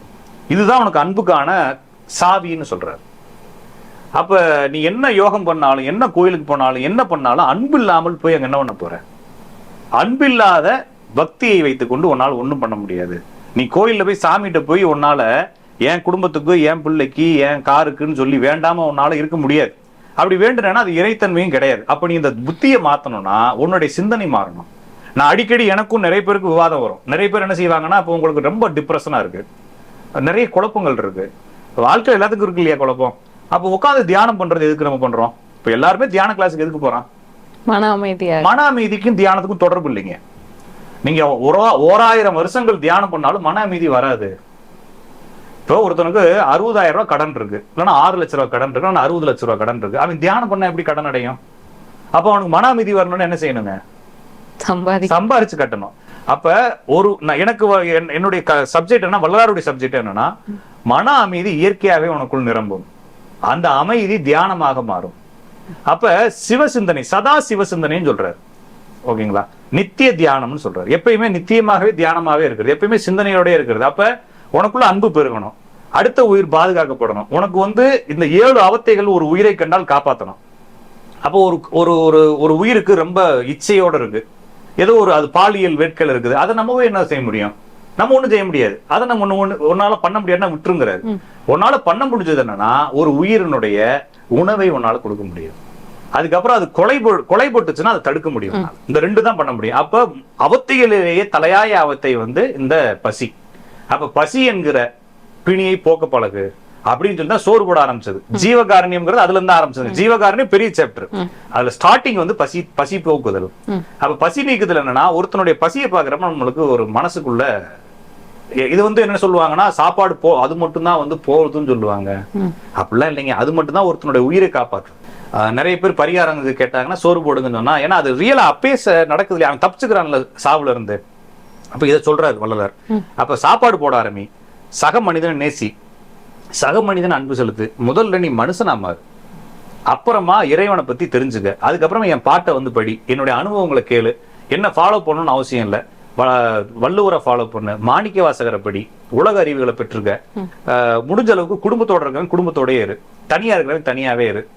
இதுதான் உனக்கு அன்புக்கான சாவின்னு சொல்றாரு. அப்ப நீ என்ன யோகம் பண்ணாலும் என்ன கோயிலுக்கு போனாலும் என்ன பண்ணாலும் அன்பு இல்லாமல் போய் அங்க என்ன பண்ண போற? அன்பில்லாத பக்தியை வைத்துக்கொண்டு உன்னால ஒண்ணும் பண்ண முடியாது. நீ கோயில்ல போய் சாமிகிட்ட போய் உன்னால என் குடும்பத்துக்கு என் பிள்ளைக்கு என் காருக்குன்னு சொல்லி வேண்டாம உன்னால இருக்க முடியாது. அப்படி வேண்டுனா அது இறைத்தன்மையும் கிடையாது. அப்ப நீ இந்த புத்தியை மாத்தணும்னா உன்னுடைய சிந்தனை மாறணும். நான் அடிக்கடி எனக்கும் நிறைய பேருக்கு விவாதம் வரும். நிறைய பேர் என்ன செய்வாங்கன்னா அப்போ உங்களுக்கு ரொம்ப டிப்ரெஷனா இருக்கு. நிறைய குழப்பங்கள் இருக்கு. வாழ்க்கை எல்லாத்துக்கும் இருக்கு இல்லையா குழப்பம்? அப்போ உட்காந்து தியானம் பண்றது எதுக்கு நம்ம பண்றோம்? இப்ப எல்லாருமே தியான கிளாஸுக்கு எதுக்கு போறான்? மன அமைதியா? மன அமைதிக்கும் தியானத்துக்கும் தொடர்பு இல்லைங்க. நீங்க ஒரு- ஓராயிரம் வருஷங்கள் தியானம் பண்ணாலும் மன அமைதி வராது. இப்போ ஒருத்தனுக்கு அறுபதாயிரம் ரூபாய் கடன் இருக்கு. இல்லைன்னா ஆறு லட்ச ரூபாய் கடன் இருக்கு. இல்லைன்னா அறுபது லட்ச ரூபாய் கடன் இருக்கு. அவன் தியானம் பண்ண எப்படி கடன் அடையும்? அப்போ அவனுக்கு மன அமைதி வரணும்னு என்ன செய்யணுங்க? சம்பாரிச்சு கட்டணும். அப்ப ஒரு எனக்கு என்னுடைய சப்ஜெக்ட் என்ன? வள்ளலாருடைய சப்ஜெக்ட் என்னன்னா மன அமைதி இயற்கையாவே உனக்குள் நிரம்பும். அந்த அமைதி தியானமாக மாறும். அப்ப சிவசிந்தனை சதா சிவசிந்தனைன்னு சொல்றாரு. ஓகேங்களா? நித்திய தியானம்னு சொல்றாரு. எப்பயுமே நித்தியமாகவே தியானமாவே இருக்கிறது. எப்பயுமே சிந்தனையோட இருக்கிறது. அப்ப உனக்குள்ள அன்பு பெருகணும். அடுத்த உயிர் பாதுகாக்கப்படணும். உனக்கு வந்து இந்த ஏழு அவத்தைகள் ஒரு உயிரை கண்டால் காப்பாத்தணும். அப்போ ஒரு ஒரு ஒரு ஒரு உயிருக்கு ரொம்ப இச்சையோட இருக்கு. ஏதோ ஒரு அது பாலியல் வேட்கள் இருக்குது. அதை நம்ம போய் என்ன செய்ய முடியும்? நம்ம ஒண்ணும் செய்ய முடியாது. அதை நம்ம ஒண்ணு ஒண்ணு உன்னால பண்ண முடியாதுன்னா விட்டுருங்கிறாரு. உன்னால பண்ண முடிஞ்சது என்னன்னா ஒரு உயிரினுடைய உணவை உன்னால கொடுக்க முடியும். அதுக்கப்புறம் அது கொலை கொலை போட்டுச்சுன்னா அதை தடுக்க முடியும். இந்த ரெண்டு தான் பண்ண முடியும். அப்ப அவத்தைகளிலேயே தலையாய அவத்தை வந்து இந்த பசி. அப்ப பசி என்கிற பிணியை போக்க பழகு அப்படின்னு சொல்லி தான் சோறு போட ஆரம்பிச்சது. ஜீவகாரண்யம்ங்கிறது அதுல இருந்து ஆரம்பிச்சது ஜீவகாரண்யம் பெரிய சாப்டர் அதுல ஸ்டார்டிங் வந்து பசி பசி போக்குதல். அப்ப பசி நீக்குதல் என்னன்னா ஒருத்தனுடைய பசியை பாக்குறப்ப நம்மளுக்கு ஒரு மனசுக்குள்ள இது வந்து என்ன சொல்லுவாங்கன்னா சாப்பாடு போ அது மட்டும்தான் வந்து போகுதுன்னு சொல்லுவாங்க. அப்படிலாம் இல்லைங்க. அது மட்டும்தான் ஒருத்தனுடைய உயிரை ஆஹ் நிறைய பேர் பரிகாரம் கேட்டாங்கன்னா சோறு போடுங்கன்னு சொன்னா ஏன்னா அது ரியலா அப்பே ச- நடக்குது இல்லையா? அவன் தப்பிச்சுக்கிறான்ல சாவுல இருந்து. அப்ப இதை சொல்றாரு வள்ளலார். அப்ப சாப்பாடு போட ஆரம்பி சக மனிதனை நேசி சக மனிதன் அன்பு செலுத்து முதல்ல நீ மனுஷனா மாறு. அப்புறமா இறைவனை பத்தி தெரிஞ்சுக்க. அதுக்கப்புறமா என் பாட்டை வந்து படி என்னுடைய அனுபவங்களை கேளு. என்ன ஃபாலோ பண்ணணும்னு அவசியம் இல்லை. வள்ளுவரை ஃபாலோ பண்ணு. மாணிக்க வாசகரை படி உலக அறிவுகளை பெற்றுக்க. முடிஞ்ச அளவுக்கு குடும்பத்தோட இருக்கிறவங்க குடும்பத்தோடயே இரு. தனியா இருக்கிறவங்க தனியாவே இரு.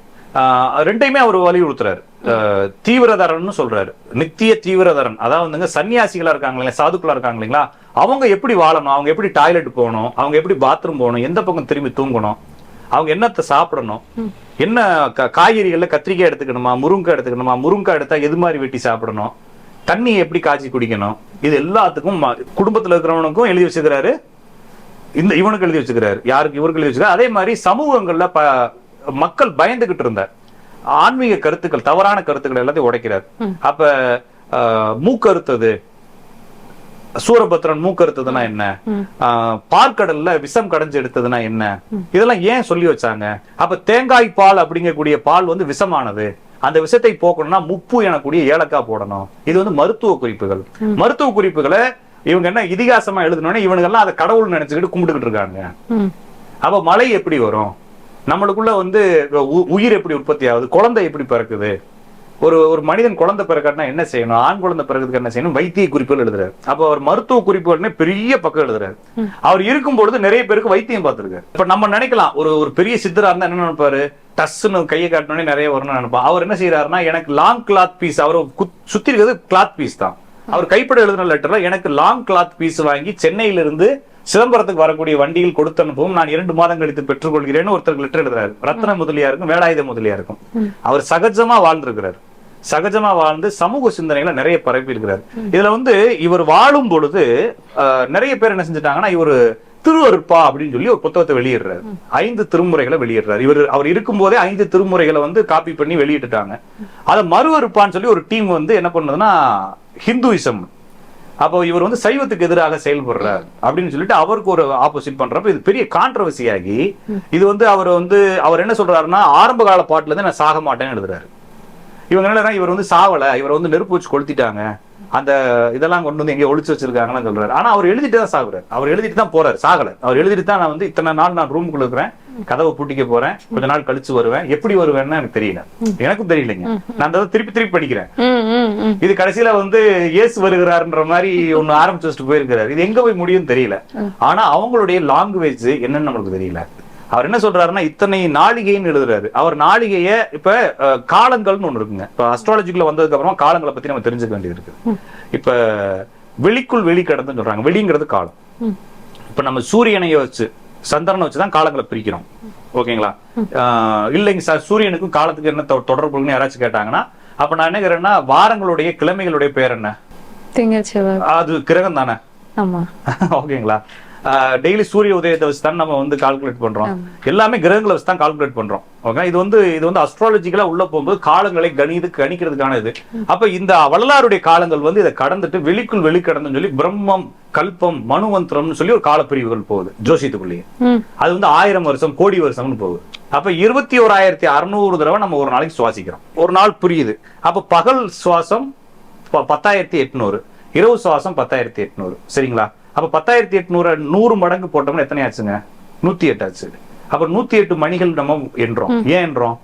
ரெண்டையுமே அவர் வலியுறுத்துறாரு ஆஹ் தீவிரதரன்னு சொல்றாரு. நித்திய தீவிரதரன். அதாவது வந்துங்க சன்னியாசிகளா இருக்காங்க இல்லையா சாதுக்களா இருக்காங்க இல்லைங்களா? அவங்க எப்படி வாழணும்? அவங்க எப்படி டாய்லெட் போகணும்? அவங்க எப்படி பாத்ரூம் போகணும்? எந்த பக்கம் திரும்பி தூங்கணும்? அவங்க என்னத்தை சாப்பிடணும்? என்ன காய்கறிகள்ல கத்திரிக்காய் எடுத்துக்கணுமா? முருங்கை எடுத்துக்கணுமா? முருங்கை எடுத்தா எது மாதிரி வெட்டி சாப்பிடணும்? தண்ணி எப்படி காய்ச்சி குடிக்கணும்? இது எல்லாத்துக்கும் குடும்பத்துல இருக்கிறவனுக்கும் எழுதி வச்சுக்கிறாரு இந்த இவனுக்கு எழுதி வச்சுக்கிறாரு யாருக்கு? இவருக்கு எழுதி வச்சுக்கிறாரு அதே மாதிரி சமூகங்கள்ல மக்கள் பயந்துகிட்டு இருந்தார். ஆன்மீக கருத்துக்கள் தவறான கருத்துக்கள் எல்லாத்தையும் உடைக்கிறார். அப்ப மூக்கறுத்தது. சூரபத்ரன் மூக்கறுத்ததுன்னா என்ன? பார்க்கடல்ல விஷம் கடைஞ்சு எடுத்ததுன்னா என்ன? இதெல்லாம் ஏன் சொல்லி வச்சாங்க? அப்ப தேங்காய் பால் அப்படிங்கக்கூடிய பால் வந்து விஷமானது. அந்த விஷத்தை போக்கணும்னா முப்பு எனக்கூடிய ஏலக்காய் போடணும். இது வந்து மருத்துவ குறிப்புகள். மருத்துவ குறிப்புகளை இவங்க என்ன இதிகாசமா எழுதணும்னா இவனுங்கெல்லாம் அதை கடவுள் நினைச்சுக்கிட்டு கும்பிட்டுக்கிட்டு இருக்காங்க. அப்ப மழை எப்படி வரும்? நம்மளுக்குள்ள வந்து உயிர் எப்படி உற்பத்தி ஆகுது? குழந்தை எப்படி பிறக்குது? ஒரு ஒரு மனிதன் குழந்தை பிறக்கணும்னா என்ன செய்யணும்? ஆண் குழந்தை பிறக்கிறதுக்கு என்ன செய்யணும்? வைத்திய குறிப்புகள் எழுதுறாரு. அப்ப அவர் மருத்துவ குறிப்புகள்னே பெரிய பக்கம் எழுதுறாரு. அவர் இருக்கும் பொழுது நிறைய பேருக்கு வைத்தியம் பார்த்திருக்காரு. இப்ப நம்ம நினைக்கலாம் ஒரு ஒரு பெரிய சித்தரா இருந்தா என்ன நினைப்பாரு? டஸ்ன்னு கையை காட்டினோடனே நிறைய வரும்னு நினைப்பான் அவர் என்ன செய்யறாருன்னா எனக்கு லாங் கிளாத் பீஸ் அவர் சுத்தி இருக்கிறது கிளாத் பீஸ் தான். அவர் கைப்பட எழுதின லெட்டர்ல எனக்கு லாங் கிளாத் பீஸ் வாங்கி சென்னையில இருந்து சிதம்பரத்துக்கு வரக்கூடிய வண்டியில் கொடுத்து அனுப்பவும் நான் இரண்டு மாதம் கழித்து பெற்றுக்கொள்கிறேன்னு ஒருத்தர் லெட்டர் எழுதுறாரு. ரத்ன முதலியாருக்கும் வேலாயுத முதலியாருக்கும் அவர் சகஜமா வாழ்ந்திருக்கிறார். சகஜமா வாழ்ந்து சமூக சிந்தனைகளை நிறைய பரப்பி இருக்கிறார். இதுல வந்து இவர் வாழும் பொழுது ஆஹ், நிறைய பேர் என்ன செஞ்சுட்டாங்கன்னா இவர் திருவருட்பா அப்படின்னு சொல்லி ஒரு புத்தகத்தை வெளியிடுறாரு. ஐந்து திருமுறைகளை வெளியிடுறாரு. இவர் அவர் இருக்கும் போதே ஐந்து திருமுறைகளை வந்து காப்பி பண்ணி வெளியிட்டுட்டாங்க. அதை மறுவருப்பான்னு சொல்லி ஒரு டீம் வந்து என்ன பண்ணுதுன்னா ஹிந்துயிசம் அப்போ இவர் வந்து சைவத்துக்கு எதிராக செயல்படுறார் அப்படின்னு சொல்லிட்டு அவருக்கு ஒரு ஆப்போசிட் பண்றப்ப இது பெரிய கான்ட்ரவர்சி ஆகி இது வந்து அவர் வந்து அவர் என்ன சொல்றாருன்னா ஆரம்ப கால பாட்டுல இருந்து நான் சாக மாட்டேன்னு எழுதுறாரு. இவங்க என்ன இவர் வந்து சாவல இவர் வந்து நெருப்பு வச்சு கொளுத்திட்டாங்க. அந்த இதெல்லாம் கொண்டு வந்து எங்கேயோ ஒளிச்சு வச்சிருக்காங்கன்னு சொல்றாரு. ஆனா அவர் எழுதிட்டு தான் சாகுறாரு. அவர் எழுதிட்டு தான் போறாரு. சாகல. அவர் எழுதிட்டு தான் நான் வந்து இத்தனை நாள் நான் ரூமுக்குள்ள இருக்கிறேன். கதவை பூட்டிக்க போறேன். கொஞ்ச நாள் கழிச்சு வருவேன். எப்படி வருவேன்னு எனக்கு தெரியல. எனக்கும் தெரியலைங்க. நான் இதை திருப்பி திருப்பி படிக்கிறேன். இது கடைசியில வந்து இயேசு வருகிறாருன்ற மாதிரி ஒண்ணு ஆரம்பிச்சு வச்சுட்டு போயிருக்கிறாரு. இது எங்க போய் முடியும்னு தெரியல. ஆனா அவங்களுடைய லாங்குவேஜ் என்னன்னு நம்மளுக்கு தெரியல. அவர் என்ன சொல்றாருன்னா இத்தனை நாளிகைன்னு எழுதுறாரு. அவர் நாளிகைய இப்ப காலங்கள்னு ஒண்ணு இருக்குங்க. இப்ப அஸ்ட்ராலஜிக்குள்ள வந்ததுக்கு அப்புறமா காலங்களை பத்தி நம்ம தெரிஞ்சுக்க வேண்டியது இருக்கு. இப்ப வெளிக்குள் வெளி கடந்துன்னு சொல்றாங்க. வெளிங்கிறது காலம். இப்ப நம்ம சூரியனைய வச்சு சந்திரனை வச்சு தான் காலங்களை பிரிக்கிறோம். ஓகேங்களா? இல்லைங்க சார் சூரியனுக்கும் காலத்துக்கு என்ன தொ- தொடர்பு இருக்குன்னு யாராச்சும் கேட்டாங்கன்னா அப்ப நான் என்ன கேக்குறேன்னா வாரங்களுடைய கிழமைகளுடைய பேர் என்ன? அது கிரகம் தானே ஓகேங்களா? டெய்லி சூரிய உதயத்தை வச்சு தான் நம்ம வந்து கால்குலேட் பண்றோம். எல்லாமே கிரகங்களை வச்சு தான் கால்குலேட் பண்றோம். ஓகே இது வந்து இது வந்து அஸ்ட்ராலஜிக்கலா உள்ள போகும்போது காலங்களை கணிது கணிக்கிறதுக்கான இது. அப்ப இந்த வள்ளலாருடைய காலங்கள் வந்து இதை கடந்துட்டு வெளிக்குள் வெளி கடந்துன்னு சொல்லி பிரம்மம் கல்பம் மனுவந்திரம்னு சொல்லி ஒரு காலப்பிரிவுகள் போகுது ஜோசியத்துக்குள்ளேயே. அது வந்து ஆயிரம் வருஷம் கோடி வருஷம்னு போகுது. அப்ப இருபத்தி ஓராயிரத்தி அறுநூறு தடவை நம்ம ஒரு நாளைக்கு சுவாசிக்கிறோம். ஒரு நாள் புரியுது. அப்ப பகல் சுவாசம் பத்தாயிரத்தி எட்நூறு இரவு சுவாசம் பத்தாயிரத்தி எட்நூறு. சரிங்களா? அப்ப பத்தாயிரத்தி எட்நூறு நூறு மடங்கு போட்டோம்னா எத்தனை ஆச்சுங்க? நூத்தி எட்டு ஆச்சு. அப்ப நூத்தி எட்டு மணிகள் நம்ம என்றோம். ஏன் என்றோம்?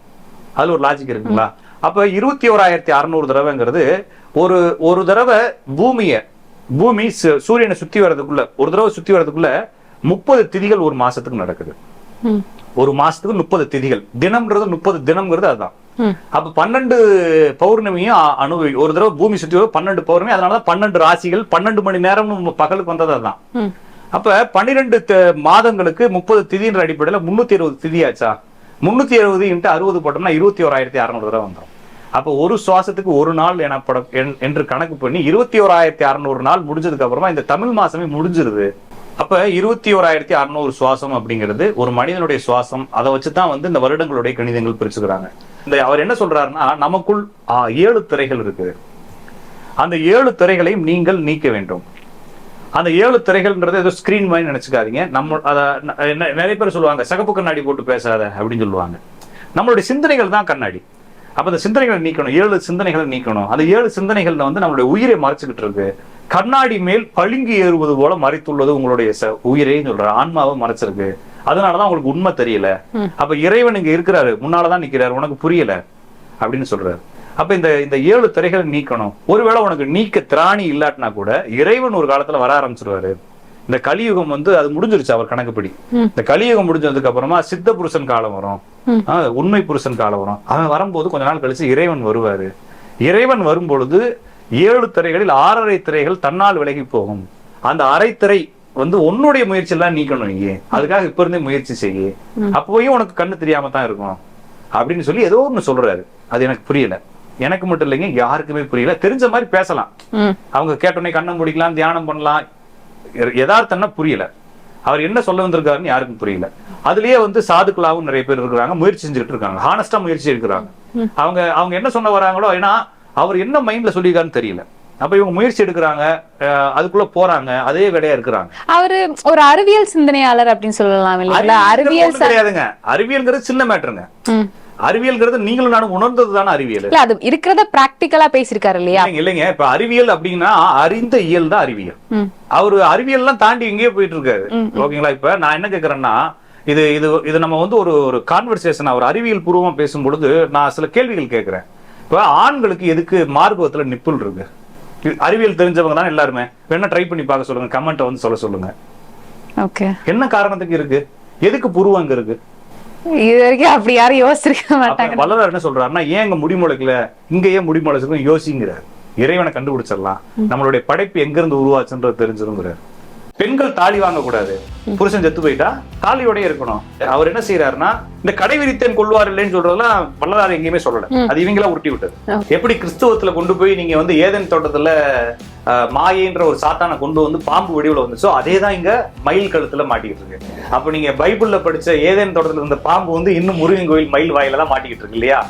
அதுல ஒரு லாஜிக் இருக்குங்களா? அப்ப இருபத்தி ஓராயிரத்தி அறுநூறு தடவைங்கிறது ஒரு ஒரு தடவை பூமிய பூமி சூரியனை சுத்தி வர்றதுக்குள்ள ஒரு தடவை சுத்தி வர்றதுக்குள்ள முப்பது திதிகள் ஒரு மாசத்துக்கு நடக்குது. ஒரு மாசத்துக்கு முப்பது திதிகள். தினம்ன்றது முப்பது தினம்ங்கிறது அதுதான். அப்ப பன்னெண்டு பௌர்ணமியும் அனுபவி ஒரு தடவை பூமி சுத்தி பன்னெண்டு பௌர்ணமி அதனாலதான் பன்னெண்டு ராசிகள் பன்னெண்டு மணி நேரம் பகலுக்கு வந்தது அதுதான். அப்ப பன்னிரெண்டு மாதங்களுக்கு முப்பது திதின்ற அடிப்படையில முன்னூத்தி இருபது திதி ஆச்சா? முன்னூத்தி எழுபது இன்ட்டு அறுபது போட்டோம்னா இருபத்தி ஓராயிரத்தி அறுநூறு தடவை வந்துடும் அப்ப ஒரு சுவாசத்துக்கு ஒரு நாள் எனப்பட என்- என்று கணக்கு பண்ணி இருபத்தி ஓராயிரத்தி அறுநூறு நாள் முடிஞ்சதுக்கு அப்புறமா இந்த தமிழ் மாசமே முடிஞ்சிருது. அப்ப இருபத்தி ஓராயிரத்தி அறுநூறு சுவாசம் அப்படிங்கிறது ஒரு மனிதனுடைய சுவாசம். அதை வச்சுதான் வந்து இந்த வருடங்களுடைய கணிதங்கள் பிரிச்சுக்கிறாங்க. இந்த அவர் என்ன சொல்றாருன்னா நமக்குள் ஏழு திரைகள் இருக்குது. அந்த ஏழு திரைகளையும் நீங்கள் நீக்க வேண்டும். அந்த ஏழு திரைகள்ன்றது ஏதோ ஸ்கிரீன் மாதிரி நினைச்சுக்காதீங்க. நம்ம அத நிறைய பேர் சொல்லுவாங்க சிகப்பு கண்ணாடி போட்டு பேசாத அப்படின்னு சொல்லுவாங்க. நம்மளுடைய சிந்தனைகள் தான் கண்ணாடி. அப்ப அந்த சிந்தனைகளை நீக்கணும். ஏழு சிந்தனைகளை நீக்கணும். அந்த ஏழு சிந்தனைகள்ல வந்து நம்மளுடைய உயிரை மறைச்சிக்கிட்டு இருக்கு. கண்ணாடி மேல் பழுங்கி ஏறுவது போல மறைத்துள்ளது உங்களுடைய ச- உயிரைன்னு சொல்ற ஆன்மாவை மறைச்சிருக்கு. அதனாலதான் உங்களுக்கு உண்மை தெரியல. அப்ப இறைவன் இங்க இருக்கிறாரு. முன்னாலதான் நிக்கிறாரு. உனக்கு புரியல அப்படின்னு சொல்றாரு. அப்ப இந்த இந்த ஏழு திரைகளை நீக்கணும். ஒருவேளை உனக்கு நீக்க திராணி இல்லாட்டினா கூட இறைவன் ஒரு காலத்துல வர ஆரம்பிச்சிருவாரு. இந்த கலியுகம் வந்து அது முடிஞ்சிருச்சு அவர் கணக்குப்படி. இந்த கலியுகம் முடிஞ்சதுக்கு அப்புறமா சித்த புருஷன் காலம் வரும். உண்மை புருஷன் காலம் வரும். அவன் வரும்போது கொஞ்ச நாள் கழிச்சு இறைவன் வருவாரு. இறைவன் வரும் பொழுது ஏழு திரைகளில் ஆறரை திரைகள் தன்னால் விலகி போகும். அந்த அரை திரை வந்து உன்னுடைய முயற்சியெல்லாம் நீக்கணும் நீ. அதுக்காக இப்ப இருந்தே முயற்சி செய்ய அப்போயும் உனக்கு கண்ணு தெரியாம தான் இருக்கும் அப்படின்னு சொல்லி ஏதோ ஒண்ணு சொல்றாரு. அது எனக்கு புரியல. எனக்கு மட்டும் இல்லைங்க யாருக்குமே புரியல. தெரிஞ்ச மாதிரி பேசலாம். அவங்க கேட்டோடனே கண்ணை முடிக்கலாம் தியானம் பண்ணலாம். யதார்த்தம்னா புரியல. அவர் என்ன சொல்ல வந்திருக்காருன்னு யாருக்கும் புரியல. அதுலயே வந்து சாதுக்களாவும் நிறைய பேர் இருக்கிறாங்க முயற்சி செஞ்சுட்டு இருக்காங்க. ஹானஸ்டா முயற்சி இருக்கிறாங்க அவங்க அவங்க என்ன சொன்ன வராங்களோ ஏன்னா அவர் என்ன மைண்ட்ல சொல்லியிருக்காருன்னு தெரியல. அப்ப இவங்க முயற்சி எடுக்கிறாங்க அதுக்குள்ள போறாங்க அதே வேலையா இருக்கிறாங்க. அவரு ஒரு அறிவியல் சிந்தனையாளர் அப்படின்னு சொல்லலாம் இல்லைங்களா? அறிவியல் கிடையாதுங்க. அறிவியல்ங்கிறது சின்ன மேட்டருங்க. அறிவியல்ங்கிறது நீங்களும் நானும் உணர்ந்தது தானே அறிவியல்? இல்ல அது இருக்கிறத பிராக்டிக்கலா பேசியிருக்காரு இல்லையா? இல்லைங்க இப்ப அறிவியல் அப்படின்னா அறிந்த இயல் தான் அறிவியல். அவரு அறிவியல்லாம் தாண்டி எங்கேயோ போயிட்டு இருக்காரு. ஓகேங்களா? இப்ப நான் என்ன கேக்குறேன்னா இது இது இது நம்ம வந்து ஒரு ஒரு கான்வர்சேஷன் ஒரு அறிவியல் பூர்வமா பேசும் பொழுது நான் சில கேள்விகள் கேட்கிறேன் இப்ப ஆண்களுக்கு எதுக்கு மார்பகத்துல நிப்புல் இருக்கு? அறிவியல் தெரிஞ்சவங்க தான் எல்லாருமே. வேணா ட்ரை பண்ணி பார்க்க சொல்லுங்க. கமெண்ட்டை வந்து சொல்ல சொல்லுங்க. ஓகே என்ன காரணத்துக்கு இருக்கு? எதுக்கு புருவம் அங்க இருக்கு? இது வரைக்கும் அப்படி யாரும் யோசிச்சிருக்க மாட்டாங்க. வல்லவர் என்ன சொல்றாருன்னா ஏன் இங்க முடி முளைக்கல? இங்க ஏன் முடி முளைச்சிருக்கும் யோசிங்கிறார். இறைவனை கண்டுபிடிச்சிடலாம். நம்மளுடைய படைப்பு எங்க இருந்து உருவாச்சுன்றது தெரிஞ்சிருங்கிறார். பெண்கள் தாலி வாங்க கூடாது புருஷன் செத்து போயிட்டா தாலியோடய இருக்கணும். அவர் என்ன செய்யறாருன்னா இந்த கடை விரித்தேன் கொள்வார் இல்லைன்னு சொல்றதெல்லாம் வல்லதார் எங்கேயுமே சொல்லல. அது இவங்களா உருட்டி விட்டது. எப்படி கிறிஸ்துவத்துல கொண்டு போய் நீங்க வந்து ஏதேன் தோட்டத்துல மாயைன்ற ஒரு சாத்தானை கொண்டு வந்து பாம்பு வடிவுல வந்துச்சோ அதே தான் இங்க மயில் கழுத்துல மாட்டிக்கிட்டு இருக்கு. அப்ப நீங்க பைபிள்ல படிச்ச ஏதேன் தோட்டத்துல இருந்த பாம்பு வந்து இன்னும் முருகன் கோயில் மயில் வாயில தான் மாட்டிக்கிட்டு இருக்கு இல்லையா?